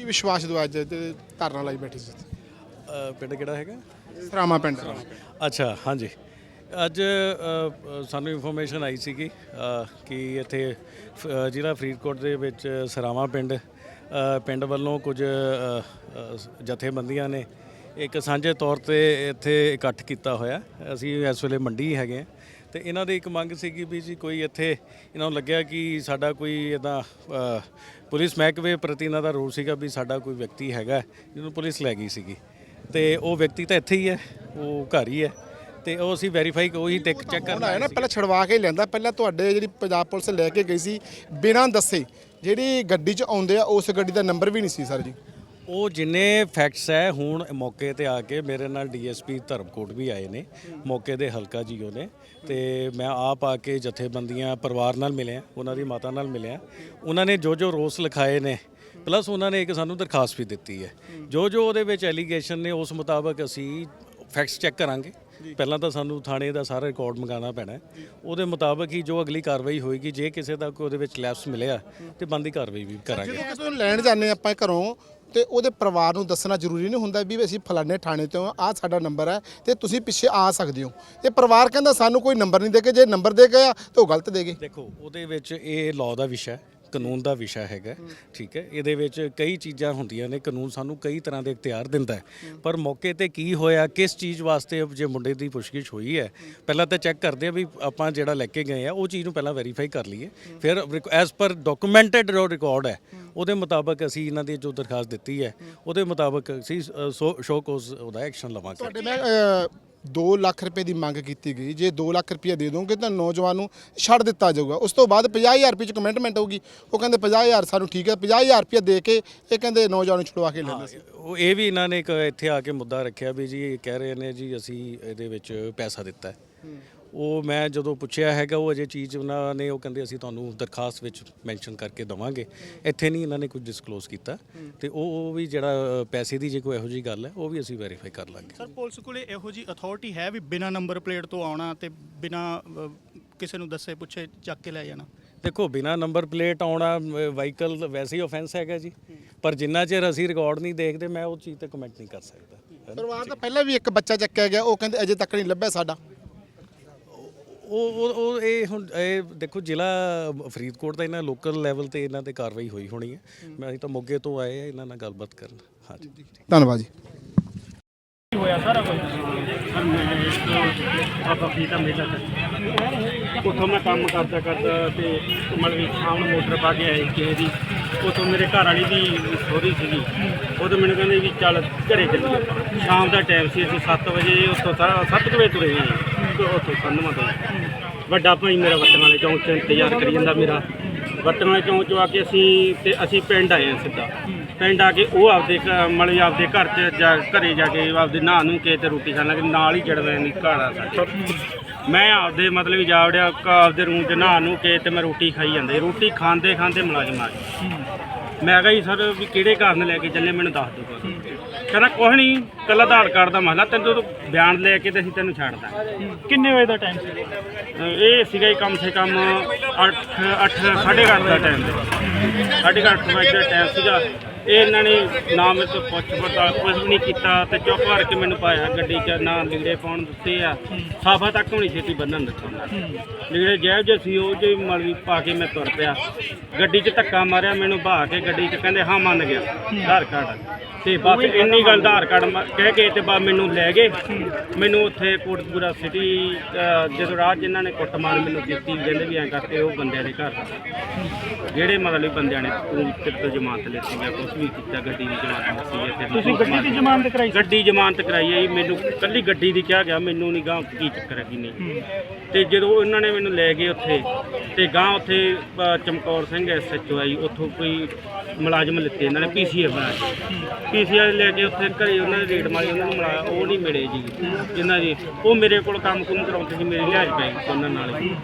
ਕੀ ਵਿਸ਼ਵਾਸ ਦਵਾਇਆ ਅੱਜ ਤੇ ਧਰਨਾ ਲਾਈ ਬੈਠੀ ਸੀ। ਅ, ਪਿੰਡ ਕਿਹੜਾ ਹੈਗਾ? ਸਰਾਮਾ ਪਿੰਡ। ਅੱਛਾ ਹਾਂਜੀ। ਅੱਜ ਅ, ਸਾਨੂੰ ਇਨਫੋਰਮੇਸ਼ਨ ਆਈ ਸੀਗੀ ਅ, ਕਿ ਇੱਥੇ ਫ- ਅ, ਜ਼ਿਲ੍ਹਾ ਫਰੀਦਕੋਟ ਦੇ ਵਿੱਚ ਸਰਾਵਾਂ ਪਿੰਡ ਅ, ਪਿੰਡ ਵੱਲੋਂ ਕੁਝ ਅ, ਅ, ਜਥੇਬੰਦੀਆਂ ਨੇ ਇੱਕ ਸਾਂਝੇ ਤੌਰ ਤੇ ਇੱਥੇ ਇਕੱਠ ਕੀਤਾ ਹੋਇਆ। ਅਸੀਂ ਇਸ ਵੇਲੇ ਮੰਡੀ ਹੈਗੇ ਹਾਂ। ਤੇ ਇਹਨਾਂ ਦੀ ਇੱਕ ਮੰਗ ਸੀਗੀ ਵੀ ਜੀ ਕੋਈ ਇੱਥੇ ਇਹਨਾਂ ਨੂੰ ਲੱਗਿਆ ਕਿ ਸਾਡਾ ਕੋਈ ਇਦਾਂ ਪੁਲਿਸ ਮਹਿਕਮੇ ਪ੍ਰਤੀ ਇਹਨਾਂ ਦਾ ਰੋਲ ਸੀਗਾ ਵੀ ਸਾਡਾ ਕੋਈ ਵਿਅਕਤੀ ਹੈਗਾ ਜਿਹਨੂੰ ਪੁਲਿਸ ਲੈ ਗਈ ਸੀਗੀ। ਤੇ ਉਹ ਵਿਅਕਤੀ ਤਾਂ ਇੱਥੇ ਹੀ ਹੈ ਉਹ ਘਰ ਹੀ ਹੈ। ਤੇ ਉਹ ਅਸੀਂ ਵੈਰੀਫਾਈ ਉਹੀ ਟੈਕ ਚੈੱਕ ਕਰਨਾ ਆਇਆ ਨਾ ਪਹਿਲਾਂ ਛੜਵਾ ਕੇ ਲੈਂਦਾ ਪਹਿਲਾਂ ਤੁਹਾਡੇ ਜਿਹੜੀ ਪੰਜਾਬ ਪੁਲਿਸ ਲੈ ਕੇ ਗਈ ਸੀ ਬਿਨਾਂ ਦੱਸੇ ਜਿਹੜੀ ਗੱਡੀ 'ਚ ਆਉਂਦੇ ਆ ਉਸ ਗੱਡੀ ਦਾ ਨੰਬਰ ਵੀ ਨਹੀਂ ਸੀ ਸਰ ਜੀ। ਉਹ ਜਿੰਨੇ ਫੈਕਟਸ ਹੈ ਹੁਣ ਮੌਕੇ ਤੇ ਆ ਕੇ ਮੇਰੇ ਨਾਲ ਡੀਐਸਪੀ ਧਰਮਕੋਟ ਵੀ ਆਏ ਨੇ। ਮੌਕੇ ਦੇ ਹਲਕਾ ਜੀਓ ਨੇ। ਤੇ ਮੈਂ ਆਪ ਆ ਕੇ ਜਥੇਬੰਦੀਆਂ ਪਰਿਵਾਰ ਨਾਲ ਮਿਲਿਆ ਉਹਨਾਂ ਦੀ ਮਾਤਾ ਨਾਲ ਮਿਲਿਆ। ਉਹਨਾਂ ਨੇ ਜੋ ਜੋ ਰੋਸ ਲਿਖਾਏ ਨੇ ਪਲੱਸ ਉਹਨਾਂ ਨੇ ਇੱਕ ਸਾਨੂੰ ਦਰਖਾਸਤ ਵੀ ਦਿੱਤੀ ਹੈ। ਜੋ ਜੋ ਉਹਦੇ ਵਿੱਚ ਐਲੀਗੇਸ਼ਨ ਨੇ ਉਸ ਮੁਤਾਬਕ ਅਸੀਂ ਫੈਕਟਸ ਚੈੱਕ ਕਰਾਂਗੇ। ਪਹਿਲਾਂ ਤਾਂ ਸਾਨੂੰ ਥਾਣੇ ਦਾ ਸਾਰਾ ਰਿਕਾਰਡ ਮੰਗਾਉਣਾ ਪੈਣਾ ਹੈ। ਉਹਦੇ ਮੁਤਾਬਕ ਹੀ ਜੋ ਅਗਲੀ ਕਾਰਵਾਈ ਹੋਏਗੀ ਜੇ ਕਿਸੇ ਦਾ ਕੋਈ ਉਹਦੇ ਵਿੱਚ ਲੈਪਸ ਮਿਲਿਆ ਤੇ ਬੰਦੀ ਕਾਰਵਾਈ ਵੀ ਕਰਾਂਗੇ। ਜਦੋਂ ਕਿਸੇ ਨੂੰ ਲੈਣ ਜਾਂਦੇ ਆਪਾਂ ਘਰੋਂ ਤੇ ਉਹਦੇ ਪਰਿਵਾਰ ਨੂੰ ਦੱਸਣਾ ਜ਼ਰੂਰੀ ਨਹੀਂ ਹੁੰਦਾ ਵੀ ਅਸੀਂ ਫਲਾਣੇ ਥਾਣੇ ਤੋਂ ਆ ਸਾਡਾ ਨੰਬਰ ਹੈ ਤੇ ਤੁਸੀਂ ਪਿੱਛੇ ਆ ਸਕਦੇ ਹੋ। ਤੇ ਪਰਿਵਾਰ ਕਹਿੰਦਾ ਸਾਨੂੰ ਕੋਈ ਨੰਬਰ ਨਹੀਂ ਦੇ ਕੇ, ਜੇ ਨੰਬਰ ਦੇ ਗਿਆ ਤਾਂ ਉਹ ਗਲਤ ਦੇ ਗਏ। ਦੇਖੋ, ਉਹਦੇ ਵਿੱਚ ਇਹ ਲਾਅ ਦਾ ਵਿਸ਼ਾ ਹੈ। ਕਾਨੂੰਨ ਦਾ ਵਿਸ਼ਾ ਹੈਗਾ, ਠੀਕ ਹੈ? ਇਹਦੇ ਵਿੱਚ ਕਈ ਚੀਜ਼ਾਂ ਹੁੰਦੀਆਂ ਨੇ, ਕਾਨੂੰਨ ਸਾਨੂੰ ਕਈ ਤਰ੍ਹਾਂ ਦੇ ਇਖਤਿਆਰ ਦਿੰਦਾ ਹੈ। ਪਰ ਮੌਕੇ ਤੇ ਕੀ ਹੋਇਆ, ਕਿਸ ਚੀਜ਼ ਵਾਸਤੇ ਜੇ ਮੁੰਡੇ ਦੀ ਪੁੱਛਗਿੱਛ ਹੋਈ ਹੈ, ਪਹਿਲਾਂ ਤਾਂ ਚੈੱਕ ਕਰਦੇ ਆ ਵੀ ਆਪਾਂ ਜਿਹੜਾ ਲੈ ਕੇ ਗਏ ਆ, ਉਹ ਚੀਜ਼ ਨੂੰ ਪਹਿਲਾਂ ਵੈਰੀਫਾਈ ਕਰ ਲਈਏ। ਫਿਰ ਐਜ਼ ਪਰ ਡਾਕੂਮੈਂਟਡ ਜੋ ਰਿਕਾਰਡ ਹੈ, ਉਹਦੇ ਮੁਤਾਬਕ ਅਸੀਂ ਇਹਨਾਂ ਦੀ ਜੋ ਦਰਖਾਸਤ ਦਿੱਤੀ ਹੈ, ਉਹਦੇ ਮੁਤਾਬਕ ਅਸੀਂ ਸ਼ੋਕ ਕੋਸ ਉਹਦਾ ਐਕਸ਼ਨ ਲਵਾਂਗੇ। ਤੁਹਾਡੇ ਮੈਂ 2 ਲੱਖ ਰੁਪਏ ਦੀ ਮੰਗ ਕੀਤੀ ਗਈ। ਜੇ 2 ਲੱਖ ਰੁਪਏ ਦੇ ਦੋਗੇ ਤਾਂ ਨੌਜਵਾਨ ਨੂੰ ਛੱਡ ਦਿੱਤਾ ਜਾਊਗਾ। ਉਸ ਤੋਂ ਬਾਅਦ 50000 ਰੁਪਏ ਚ ਕਮਿਟਮੈਂਟ ਹੋਊਗੀ। ਉਹ ਕਹਿੰਦੇ 50000 ਸਾਨੂੰ ਠੀਕ ਹੈ 50000 ਰੁਪਏ ਦੇ ਕੇ ਇਹ ਕਹਿੰਦੇ ਨੌਜਵਾਨ ਨੂੰ ਛੁਡਵਾ ਕੇ ਲੈਂਦੇ ਸੀ। ਉਹ ਇਹ ਵੀ ਇਹਨਾਂ ਨੇ ਇੱਕ ਇੱਥੇ ਆ ਕੇ ਮੁੱਦਾ ਰੱਖਿਆ ਵੀ ਜੀ ਇਹ ਕਹਿ ਰਹੇ ਨੇ ਜੀ ਅਸੀਂ ਇਹਦੇ ਵਿੱਚ ਪੈਸਾ ਦਿੱਤਾ ਹੈ। ਉਹ ਮੈਂ ਜਦੋਂ ਪੁੱਛਿਆ ਹੈਗਾ ਉਹ ਅਜੇ ਚੀਜ਼ ਉਹਨਾਂ ਨੇ ਉਹ ਕਹਿੰਦੇ ਅਸੀਂ ਤੁਹਾਨੂੰ ਦਰਖਾਸਤ ਵਿੱਚ ਮੈਂਸ਼ਨ ਕਰਕੇ ਦਵਾਂਗੇ। ਇੱਥੇ ਨਹੀਂ ਇਹਨਾਂ ਨੇ ਕੁਝ ਡਿਸਕਲੋਜ਼ ਕੀਤਾ। ਤੇ ਉਹ ਉਹ ਵੀ ਜਿਹੜਾ ਪੈਸੇ ਦੀ ਜੇ ਕੋਈ ਇਹੋ ਜੀ ਗੱਲ ਹੈ ਉਹ ਵੀ ਅਸੀਂ ਵੈਰੀਫਾਈ ਕਰ ਲਾਂਗੇ। ਸਰ ਪੁਲਿਸ ਕੋਲੇ ਇਹੋ ਜੀ ਅਥਾਰਟੀ ਹੈ ਵੀ ਬਿਨਾ ਨੰਬਰ ਪਲੇਟ ਤੋਂ ਆਉਣਾ ਤੇ ਬਿਨਾ ਕਿਸੇ ਨੂੰ ਦੱਸੇ ਪੁੱਛੇ ਚੱਕ ਕੇ ਲੈ ਜਾਣਾ? ਦੇਖੋ ਬਿਨਾ ਨੰਬਰ ਪਲੇਟ ਆਉਣਾ ਵਾਹੀਕਲ ਵੈਸੇ ਹੀ ਆਫੈਂਸ ਹੈਗਾ ਜੀ। ਪਰ ਜਿੰਨਾ ਚਿਰ ਅਸੀਂ ਰਿਕਾਰਡ ਨਹੀਂ ਦੇਖਦੇ ਮੈਂ ਉਹ ਚੀਜ਼ ਤੇ ਕਮੈਂਟ ਨਹੀਂ ਕਰ ਸਕਦਾ। ਪਰਿਵਾਰ ਦਾ ਪਹਿਲਾਂ ਵੀ ਇੱਕ ਬੱਚਾ ਚੱਕਿਆ ਗਿਆ ਉਹ ਕਹਿੰਦੇ ਅਜੇ ਤੱਕ ਨਹੀਂ ਲੱਭਿਆ ਸਾਡਾ। ਉਹ ਉਹ ਉਹ ਇਹ ਹੁਣ ਇਹ ਦੇਖੋ ਜ਼ਿਲ੍ਹਾ ਫਰੀਦਕੋਟ ਦਾ ਇਹਨਾਂ ਲੋਕਲ ਲੈਵਲ ਤੇ ਇਹਨਾਂ ਤੇ ਕਾਰਵਾਈ ਹੋਈ ਹੋਣੀ ਹੈ। ਮੈਂ ਅਸੀਂ ਤਾਂ ਮੋਗੇ ਤੋਂ ਆਏ ਆ ਇਹਨਾਂ ਨਾਲ ਗੱਲਬਾਤ ਕਰਨ। ਹਾਂਜੀ। ਧੰਨਵਾਦ ਜੀ। ਬਾਬਾ ਫਰੀਦਾ ਮੇਲਾ ਤੇ ਉੱਥੋਂ ਮੈਂ ਕੰਮ ਕਰਦਾ ਕਰਦਾ ਤੇ ਮਤਲਬ ਵੀ ਸ਼ਾਮ ਨੂੰ ਮੋਟਰ ਪਾ ਕੇ ਆਏ ਕਿਸੇ ਦੀ। ਉੱਥੋਂ ਮੇਰੇ ਘਰ ਵਾਲੀ ਦੀ ਸੋਰੀ ਸੀਗੀ। ਉਦੋਂ ਮੈਨੂੰ ਕਹਿੰਦੇ ਵੀ ਚੱਲ ਘਰੇ ਚੱਲੀਏ ਸ਼ਾਮ ਦਾ ਟਾਈਮ ਸੀ ਅਸੀਂ 7 ਵਜੇ ਉੱਥੋਂ 7 ਵਜੇ ਤੁਰੇ ਸੀ। ਉੱਥੋਂ ਸੰਧਮਾ ਤੋਂ। ਵੱਡਾ ਭਾਈ ਮੇਰਾ ਵੱਟਾਂ ਵਾਲੇ ਚੌਂਕ 'ਚ ਇੰਤਜ਼ਾਰ ਕਰੀ ਜਾਂਦਾ ਮੇਰਾ। ਵੱਟਾਂ ਵਾਲੇ ਚੌਂਕ 'ਚੋਂ ਆ ਕੇ ਅਸੀਂ ਤੇ ਅਸੀਂ ਪਿੰਡ ਆਏ ਹਾਂ ਸਿੱਧਾ। ਪਿੰਡ ਆ ਕੇ ਉਹ ਆਪਦੇ ਘ- ਮਤਲਬ ਆਪਦੇ ਘਰ 'ਚ ਜਾ, ਘਰੇ ਜਾ ਕੇ ਆਪਦੇ ਨਹਾ ਨੂੰ ਕੇ ਤੇ ਰੋਟੀ ਖਾਣ ਲੱਗੇ, ਨਾਲ ਹੀ ਜੜਵੇਂ ਨਹੀਂ ਘਰ ਆ ਮੈਂ ਆਪਦੇ ਮਤਲਬ ਜਾ ਵੜਿਆ ਕ- ਆਪਦੇ ਰੂਮ 'ਚ ਨਹਾ ਨੂੰ ਕੇ ਤੇ ਮੈਂ ਰੋਟੀ ਖਾਈ ਜਾਂਦੇ। ਰੋਟੀ ਖਾਂਦੇ ਖਾਂਦੇ ਮੁਲਾਜ਼ਮ ਆ ਗਏ। ਮੈਂ ਕਿਹਾ ਜੀ, ਸਰ, ਵੀ ਕਿਹੜੇ ਕਾਰਨ ਲੈ ਕੇ ਚੱਲੇ? ਮੈਨੂੰ ਦੱਸ ਦਿਓ। ਕਹਿੰਦਾ ਕੁਛ ਨਹੀਂ ਕੱਲਾ ਆਧਾਰ ਕਾਰਡ ਦਾ ਮਸਲਾ ਤੈਨੂੰ ਤਾਂ ਬਿਆਨ ਲੈ ਕੇ ਤੇ ਅਸੀਂ ਤੈਨੂੰ ਛੱਡ ਦਾਂਗੇ ਕਿੰਨੇ ਵਜੇ ਦਾ ਟਾਈਮ ਸੀ? ਇਹ ਸੀਗਾ ਜੀ ਕਮ ਸੇ ਕਮ 8 8 8:30 ਦਾ ਟਾਈਮ ਸੀ। 8:30 ਵਜੇ ਦਾ ਟਾਈਮ ਸੀਗਾ। ਇਹ ਇਹਨਾਂ ਨੇ ਨਾ ਮੇਰੇ ਤੋਂ ਪੁੱਛ ਪਤਾ ਕੁਝ ਵੀ ਨਹੀਂ ਕੀਤਾ ਤੇ ਚੁੱਪ ਕਰਕੇ ਮੈਨੂੰ ਪਾਇਆ ਗੱਡੀ 'ਚ ਨਾ ਲੀੜੇ ਪਾਉਣ ਦਿੱਤੇ ਆ। ਸਾਫਾ ਤੱਕ ਹੋਣੀ ਛੇਤੀ ਬੰਨਣ ਦਿੱਤਾ। ਲੀੜੇ ਜੈਬ ਜੇ ਸੀ ਉਹ ਜੇ ਮਲਵੀ ਪਾ ਕੇ ਮੈਂ ਤੁਰ ਪਿਆ। ਗੱਡੀ 'ਚ ਧੱਕਾ ਮਾਰਿਆ ਮੈਨੂੰ ਬਹਾ ਕੇ ਗੱਡੀ 'ਚ ਕਹਿੰਦੇ ਹਾਂ ਮੰਨ ਗਿਆ ਆਧਾਰ ਕਾਰਡ। ਤੇ ਬਸ ਇੰਨੀ ਗੱਲ ਆਧਾਰ ਕਾਰਡ ਮ- ਕਹਿ ਕੇ ਤੇ ਬਾਅਦ ਮੈਨੂੰ ਲੈ ਗਏ। ਮੈਨੂੰ ਉੱਥੇ ਕੋਟਕਪੂਰਾ ਸਿਟੀ ਜਦੋਂ ਰਾਤ ਜਿਨ੍ਹਾਂ ਨੇ ਕੁੱਟਮਾਰ ਮੈਨੂੰ ਦਿੱਤੀ ਕਹਿੰਦੇ ਵੀ ਐਂ ਕਰਕੇ ਉਹ ਬੰਦਿਆਂ ਦੇ ਘਰ ਜਿਹੜੇ ਮਤਲਬ ਬੰਦਿਆਂ ਨੇ ਤੂੰ ਤੋਂ ਜ਼ਮਾਨਤ ਲੈਤੀ ਜਾਂ ਕੁਝ ਵੀ ਕੀਤਾ ਗੱਡੀ ਦੀ ਜ਼ਮਾਨਤ ਦਿੱਤੀ ਹੈ ਤੇ ਤੁਸੀਂ ਗੱਡੀ ਦੀ ਜ਼ਮਾਨਤ ਕਰਾਈ ਗੱਡੀ ਜ਼ਮਾਨਤ ਕਰਾਈ ਹੈ ਜੀ ਮੈਨੂੰ ਕੱਲੀ ਗੱਡੀ ਦੀ ਕਿਹਾ ਗਿਆ ਮੈਨੂੰ ਨਹੀਂ ਗਾਂ ਕੀ ਚੱਕਰ ਹੈ ਕੀ ਨਹੀਂ। ਤੇ ਜਦੋਂ ਉਹਨਾਂ ਨੇ ਮੈਨੂੰ ਲੈ ਗਏ ਉੱਥੇ ਤੇ ਗਾਂ ਉੱਥੇ ਅ, ਚਮਕੌਰ ਸਿੰਘ ਐਸਐਚਓ ਆਈ ਉੱਥੋਂ ਕੋਈ ਮੁਲਾਜ਼ਮ ਲਿੱਤੇ ਇਹਨਾਂ ਨੇ ਪੀਸੀਐਫ ਆ ਪੀਸੀਆਰ ਲੈ ਕੇ ਉੱਥੇ ਘਰੇ ਉਹਨਾਂ ਦੇ ਰੇਟ ਮਾਰੀ ਉਹਨਾਂ ਨੂੰ ਮਿਲਾਇਆ ਉਹ ਨਹੀਂ ਮਿਲੇ ਜੀ ਜਿਨ੍ਹਾਂ ਦੀ ਉਹ ਮੇਰੇ ਕੋਲ ਕੰਮ ਕੁਮ ਕਰਾਉਂਦੇ ਸੀ ਮੇਰੀ ਲਿਹਾਜ਼ ਪੈ ਗਈ ਉਹਨਾਂ ਨਾਲ ਹੀ।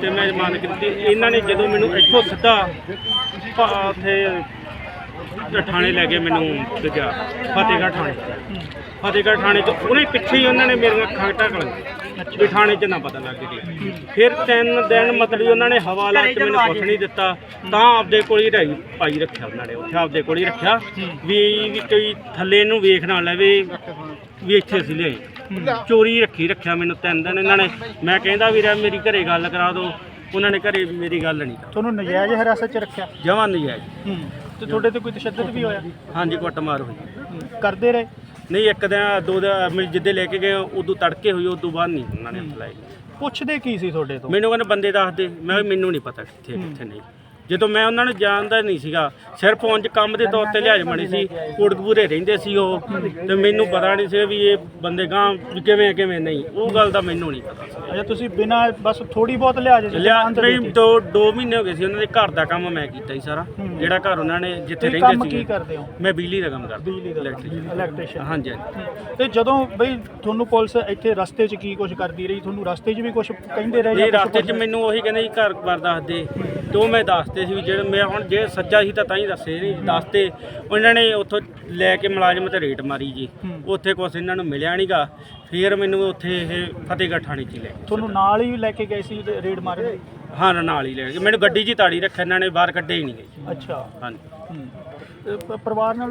ਤੇ ਮੈਂ ਜ਼ਮਾਨਤ ਕੀਤੀ। ਇਹਨਾਂ ਨੇ ਜਦੋਂ ਮੈਨੂੰ ਇੱਥੋਂ ਸਿੱਧਾ ਉੱਥੇ ਥਾਣੇ ਲੈ ਕੇ ਮੈਨੂੰ ਦੂਜਾ ਫਤਿਹਗੜ੍ਹ ਥਾਣੇ। ਫਤਿਹਗੜ੍ਹ ਥਾਣੇ ਚ ਉਹਨੇ ਪਿੱਛੇ ਹੀ ਉਹਨਾਂ ਨੇ ਮੇਰੀਆਂ ਅੱਖਾਂ ਢੱਕ ਲਈਆਂ ਵੀ ਥਾਣੇ 'ਚ ਨਾ ਪਤਾ ਲੱਗ ਜੇ ਫਿਰ ਤਿੰਨ ਦਿਨ ਮਤਲਬ ਉਹਨਾਂ ਨੇ ਹਵਾ ਲਾ ਕੇ ਮੈਨੂੰ ਕੁਛ ਨਹੀਂ ਦਿੱਤਾ ਤਾਂ ਆਪਦੇ ਕੋਲ ਹੀ ਰਹੀ ਪਾਈ ਰੱਖਿਆ ਉਹਨਾਂ ਨੇ ਉੱਥੇ ਆਪਦੇ ਕੋਲ ਹੀ ਰੱਖਿਆ ਵੀ ਵੀ ਕੋਈ ਥੱਲੇ ਨੂੰ ਵੇਖ ਨਾ ਲਵੇ ਵੀ ਇੱਥੇ ਅਸੀਂ ਲਿਆਏ। ਚੋਰੀ ਰੱਖੀ ਰੱਖਿਆ ਮੈਨੂੰ ਤਿੰਨ ਦਿਨ ਇਹਨਾਂ ਨੇ। ਮੈਂ ਕਹਿੰਦਾ ਵੀ ਰਹਿ ਮੇਰੀ ਘਰੇ ਗੱਲ ਕਰਾ ਦਿਓ। ਉਹਨਾਂ ਨੇ ਘਰੇ ਮੇਰੀ ਗੱਲ ਨਹੀਂ ਤੁਹਾਨੂੰ ਨਜਾਇਜ਼ ਹਿਰਾਸਤ 'ਚ ਰੱਖਿਆ? ਜਮਾਂ ਹੂੰ। ਤੇ ਤੁਹਾਡੇ ਤੇ ਕੋਈ ਤਸ਼ੱਦਦ ਵੀ ਹੋਇਆ? ਹਾਂਜੀ ਕੁੱਟਮਾਰ ਹੋਈ। ਕਰਦੇ ਰਹੇ? ਨਹੀਂ ਇੱਕ ਦਿਨ ਦੋ ਦਿਨ ਜਿੱਦੇ ਲੈ ਕੇ ਗਏ ਉਦੋਂ ਤੜਕੇ ਹੋਈ ਉਦੋਂ ਬਾਅਦ ਨਹੀਂ ਉਹਨਾਂ ਨੇ ਹੱਥ ਲਾਏ ਪੁੱਛਦੇ ਕੀ ਸੀ ਤੁਹਾਡੇ ਤੋਂ? ਮੈਨੂੰ ਕਹਿੰਦੇ ਬੰਦੇ ਦੱਸ ਦੇ ਮੈਂ ਕਿਹਾ ਮੈਨੂੰ ਨਹੀਂ ਪਤਾ ਕਿੱਥੇ ਕਿੱਥੇ ਨਹੀਂ। ਜਦੋਂ ਮੈਂ ਉਹਨਾਂ ਨੂੰ ਜਾਣਦਾ ਨਹੀਂ ਸੀਗਾ ਸਿਰਫ ਉਂਝ ਕੰਮ ਦੇ ਤੌਰ ਤੇ ਲਿਹਾਜ਼ ਬਣੀ ਸੀ ਕੋਟਕਪੂਰੇ ਰਹਿੰਦੇ ਸੀ ਉਹ ਤੇ ਮੈਨੂੰ ਪਤਾ ਨਹੀਂ ਸੀ ਵੀ ਇਹ ਬੰਦੇ ਗਾਂ ਕਿਵੇਂ ਆ, ਕਿਵੇਂ ਨਹੀਂ ਉਹ ਗੱਲ ਦਾ ਮੈਨੂੰ ਨਹੀਂ ਪਤਾ ਅੱਛਾ ਤੁਸੀਂ ਬਿਨਾਂ ਬਸ ਥੋੜੀ ਬਹੁਤ ਲਿਹਾਜ਼ ਚ ਲਿਆ ਨਹੀਂ। ਦੋ ਦੋ ਮਹੀਨੇ ਹੋ ਗਏ ਸੀ ਉਹਨਾਂ ਦੇ ਘਰ ਦਾ ਕੰਮ ਮੈਂ ਕੀਤਾ ਸੀ ਸਾਰਾ ਜਿਹੜਾ ਘਰ ਉਹਨਾਂ ਨੇ ਜਿੱਥੇ ਤੁਸੀਂ ਕੰਮ ਰਹਿੰਦੇ ਕੀ ਸੀ ਕਰਦੇ ਹੋ? ਮੈਂ ਬਿਜਲੀ ਦਾ ਕੰਮ ਕਰਦਾ ਬਿਜਲੀ ਦਾ Electrician। ਇਲੈਕਟ੍ਰੀਸ਼ੀਅਨ ਹਾਂਜੀ ਹਾਂਜੀ। ਤੇ ਜਦੋਂ ਬਈ ਤੁਹਾਨੂੰ ਪੁਲਿਸ ਇੱਥੇ ਰਸਤੇ 'ਚ ਕੀ ਕੁਝ ਕਰਦੀ ਰਹੀ ਤੁਹਾਨੂੰ ਰਸਤੇ 'ਚ ਵੀ ਕੁਝ ਕਹਿੰਦੇ ਰਹੇ ਇਹ ਕੁਛ- ਰਸਤੇ 'ਚ ਮੈਨੂੰ ਉਹੀ ਕਹਿੰਦੇ ਜੀ ਘਰ ਬਾਰ ਦੱਸ ਉਹ ਮੈਂ ਦੱਸਦੇ ਸੀ ਵੀ ਜਿਹੜੇ ਮੈਂ ਹੁਣ ਜੇ ਸੱਚਾ ਸੀ ਤਾਂ ਤਾਂ ਹੀ ਦੱਸੇ ਨਹੀਂ ਦੱਸਦੇ ਉਹਨਾਂ ਨੇ ਉੱਥੋਂ ਲੈ ਕੇ ਮੁਲਾਜ਼ਮ ਤੇ ਰੇਟ ਮਾਰੀ ਜੀ। ਉੱਥੇ ਕੁਛ ਇਹਨਾਂ ਨੂੰ ਮਿਲਿਆ ਨਹੀਂਗਾ ਫਿਰ ਮੈਨੂੰ ਉੱਥੇ ਇਹ ਫਤਿਹਗੜ੍ਹ ਥਾਣੇ 'ਚ ਹੀ ਲੈ ਗਏ। ਤੁਹਾਨੂੰ ਨਾਲ ਹੀ ਲੈ ਕੇ ਗਏ ਸੀ ਤੇ ਰੇਡ ਮਾਰਨ? ਹਾਂ ਨਾਲ ਹੀ ਲੈ ਗਏ। ਮੈਨੂੰ ਗੱਡੀ 'ਚ ਹੀ ਤਾੜੀ ਰੱਖਿਆ ਇਹਨਾਂ ਨੇ ਬਾਹਰ ਕੱਢੇ ਹੀ ਨਹੀਂ ਗਏ। ਅੱਛਾ। ਹਾਂਜੀ। ਹੂੰ। ਤੇ ਪ- ਪਰਿਵਾਰ ਨਾਲ